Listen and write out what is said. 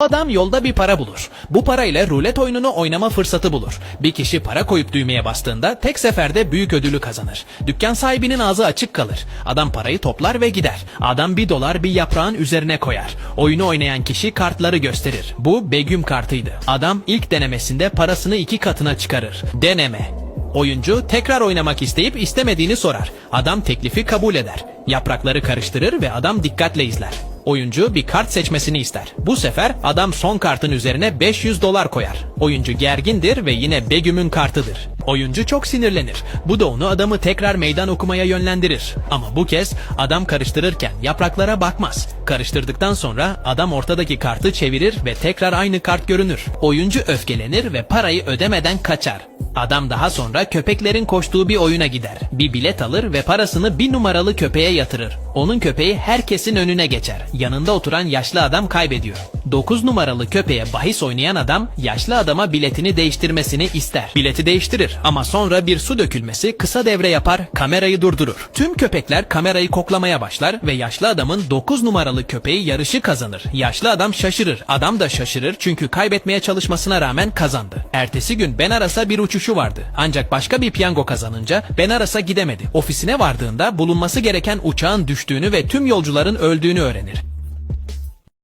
Adam yolda bir para bulur. Bu parayla rulet oyununu oynama fırsatı bulur. Bir kişi para koyup düğmeye bastığında tek seferde büyük ödülü kazanır. Dükkan sahibinin ağzı açık kalır. Adam parayı toplar ve gider. Adam bir dolar bir yaprağın üzerine koyar. Oyunu oynayan kişi kartları gösterir. Bu Begüm kartıydı. Adam ilk denemesinde parasını iki katına çıkarır. Deneme. Oyuncu tekrar oynamak isteyip istemediğini sorar. Adam teklifi kabul eder. Yaprakları karıştırır ve adam dikkatle izler. Oyuncu bir kart seçmesini ister. Bu sefer adam son kartın üzerine 500 dolar koyar. Oyuncu gergindir ve yine Begüm'ün kartıdır. Oyuncu çok sinirlenir. Bu da onu adamı tekrar meydan okumaya yönlendirir. Ama bu kez adam karıştırırken yapraklara bakmaz. Karıştırdıktan sonra adam ortadaki kartı çevirir ve tekrar aynı kart görünür. Oyuncu öfkelenir ve parayı ödemeden kaçar. Adam daha sonra köpeklerin koştuğu bir oyuna gider. Bir bilet alır ve parasını bir numaralı köpeğe yatırır. Onun köpeği herkesin önüne geçer. Yanında oturan yaşlı adam kaybediyor. 9 numaralı köpeğe bahis oynayan adam yaşlı adama biletini değiştirmesini ister. Bileti değiştirir ama sonra bir su dökülmesi kısa devre yapar, kamerayı durdurur. Tüm köpekler kamerayı koklamaya başlar ve yaşlı adamın 9 numaralı köpeği yarışı kazanır. Yaşlı adam şaşırır. Adam da şaşırır çünkü kaybetmeye çalışmasına rağmen kazandı. Ertesi gün Ben Aras'a bir uçuşu vardı. Ancak başka bir piyango kazanınca Ben Aras'a gidemedi. Ofisine vardığında bulunması gereken uçağın düştüğünü ve tüm yolcuların öldüğünü öğrenir.